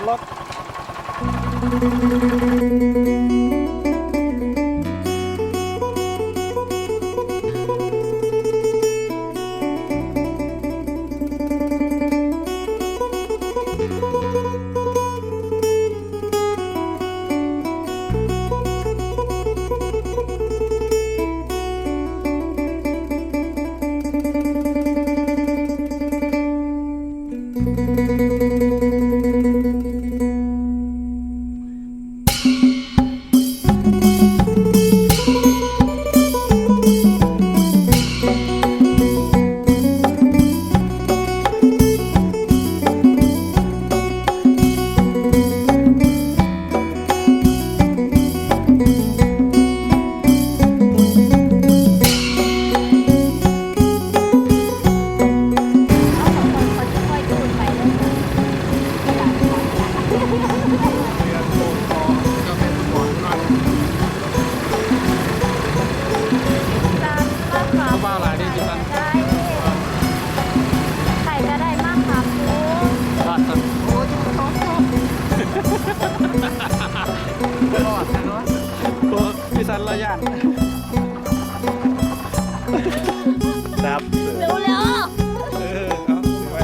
ขึ้นร สันระยานครับเร็วเร็วเออเอาถือไว้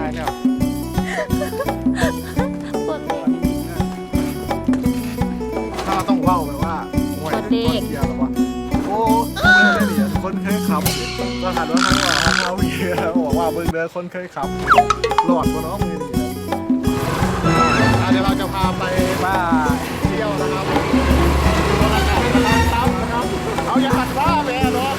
ตายแล้วปวดเด็ก ถ้าต้องเว้าแบบว่าโอ้ยคนเด็กเกียร์แล้ววะโอ้เมื่อได้เหรียญคนเคยขับก็หันว่าทั้งว่าทั้งเอาเกียร์บอกว่าเบิ่งเด้อคนเคยขับหลอดกว่าน้องมือดีนะอะเดี๋ยวเราจะพาไปบ้า เที่ยวนะครับบรรยากาศกำลังซ้ำนะครับเอาอย่าหันว่าแม่เนาะเ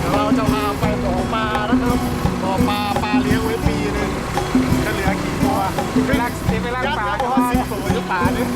ดี๋ยวเราจะพาไปบ่อปลานะครับบ่อปลาปลาเลี้ยงไว้ปีหนึ่งจะเหลือกี่ตัวไปลักไปลักปลาก็สิบตัวจะปลาเนี่ย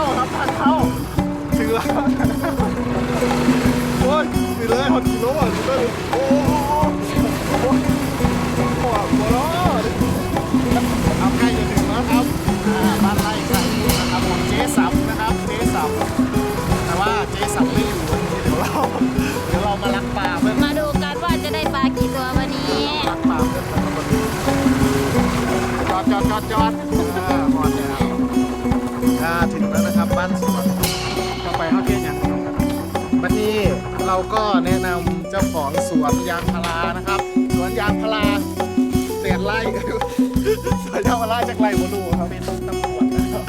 ถ้าครับทางเข้าถึงแล้วโอ้ยถึงเลยหดกิโลอะถึงเลยโอ้โหโอ้โหหัวหัวล้อเอาใกล้จะถึงแล้วครับอ่าบ้านไร่ไก่นะครับของเจ๊สับนะครับเจ๊สับแต่ว่าเจ๊สับไม่อยู่วันนี้เดี๋ยวเราเดี๋ยวเรามาลักปลาเพื่อนมาดูกันว่าจะได้ปลากี่ตัววันนี้รักปลาเพื่อนนะครับจอดจอดจอดจอด เราก็แนะนำเจ้าของสวนยางพารานะครับ สวนยางพาราเศษไร่ สวนยางพาราจากไร่โมดูครับเป็นตำรวจนะครับ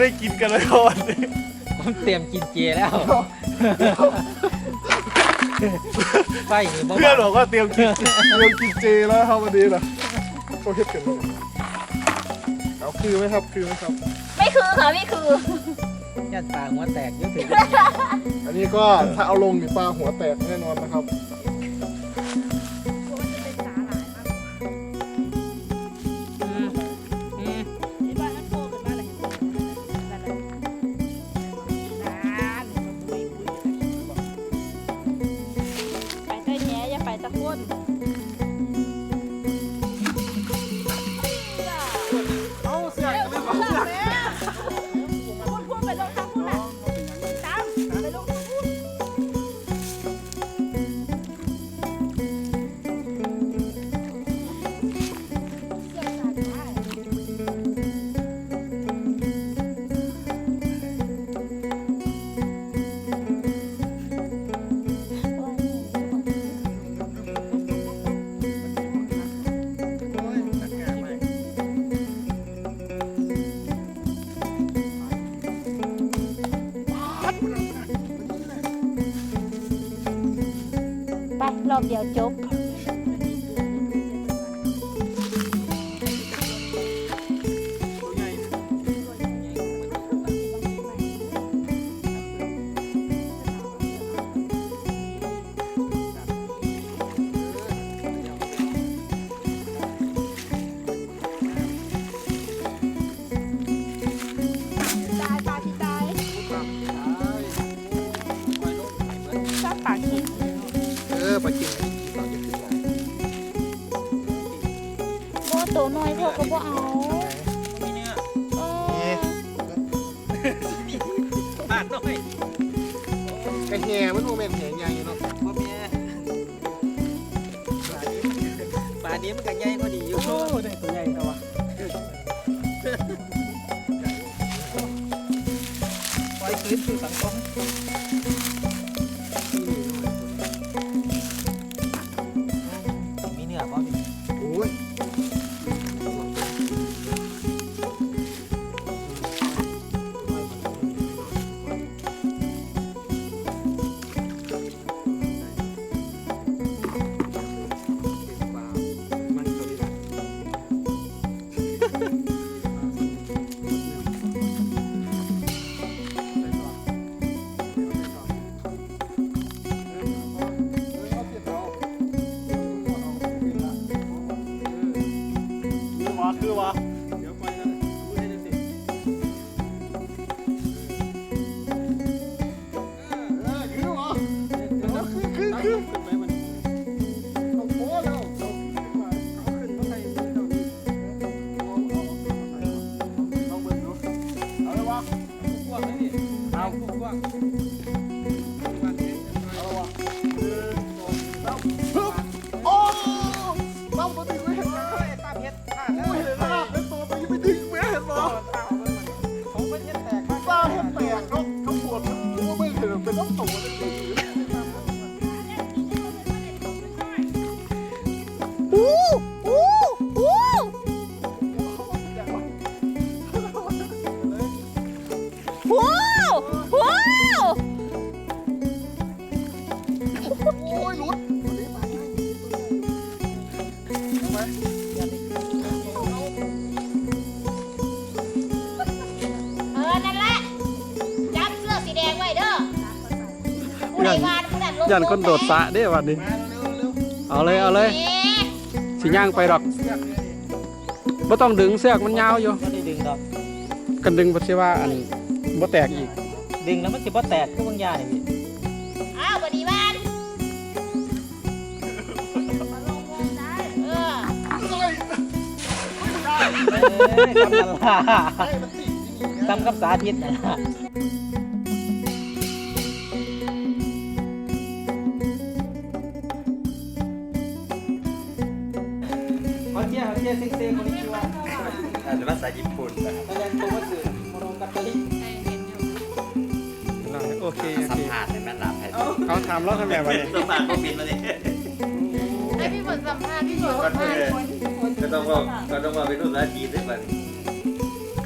ได้กินกันเลยครับวันนี้ผมเตรียมกินเจแล้วไปนี่บ่เพื่อนบอกว่าเตรียมกินเตรียมกินเจแล้วครับวันนี้นะเขาเฮ็ดกันเลยเอาคือไหมครับคือไหมครับ ไม่คือค่ะไม่คือยัดปากหัวแตกอยังถึงอันนี้ก็ถ้าเอาลงนี่ปลาหัวแตกแน่นอนนะครับ รอบเดียวจบ นี้มันก็ใหญ่พอดีอยู่โอ้ได้ตัวใหญ่แล้ววะปล่อยคืนสู่สังคมมี ยันคนโดดสะเด้วันนี้ เอาเลยเอาเลยสิย่างไปดอกบ่ต้องดึงเสือกมันยาวอยู่ไม่ได้ดึงดอกกันดึงบ่สิว่าอันบ่แตกอีก ดึงแล้วมันสิบ่แตกคือบางอย่างนี่พี่อ้าวบดีวานเออเอ้ยคำนันล่ะตำกับสาธิตนะ เขาเชียร์เขาเชียร์เซ็งเซ็งคนนี้ชื่อว่า อ่านภาษาญี่ปุ่นนะ แสดงตัวว่าสื่อโมโนกัตเตอรี่ โอเคโอ สัม เค ผัสในแม่น้ำไทย เขาถามเราทำไมวะเนี่ย สัมผัสก็บินมาเลย ให้พี่ฝนสัมภาษณ์พี่ฝนสัมภาษณ์ ก็ต้องว่าก็ต้องว่าเป็นรูปร้านจีนด้วยมัน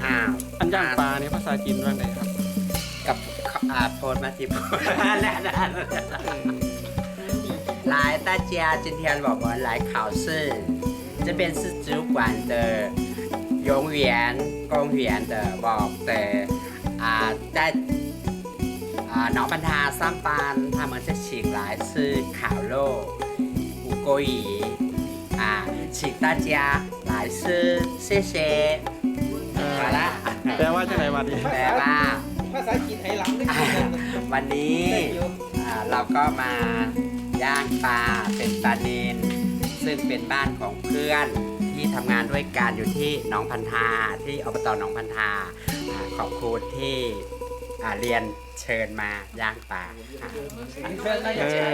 เ อ้าว อันย่างปลานี่ภาษาจีนว่าไงครับ กับอ่าโพสต์มาที่แน่นอนหลาย大家今天我们来考试 这边是主管的永远公园的บอกแต่อ่า在啊老板他上班他们是请来吃烤肉五锅鱼啊请大家来吃谢谢好了 แปลว่าจังไหนวะดิ แปลว่า ภาษาจีนไหหลังได้ อ่า กิน วันนี้อ่าเราก็มาย่างปลาเป็นปลาเนน ซึ่งเป็นบ้านของเพื่อนที่ทำงานด้วยกันอยู่ที่หนองพันธาที่อบตหนองพันธาอ่าขอบคุณที่อ่าเรียนเชิญมาย่างปลาค่ะอันเพื่อนก็อเอยากจะ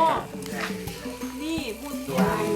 อนี่พูดได้ปร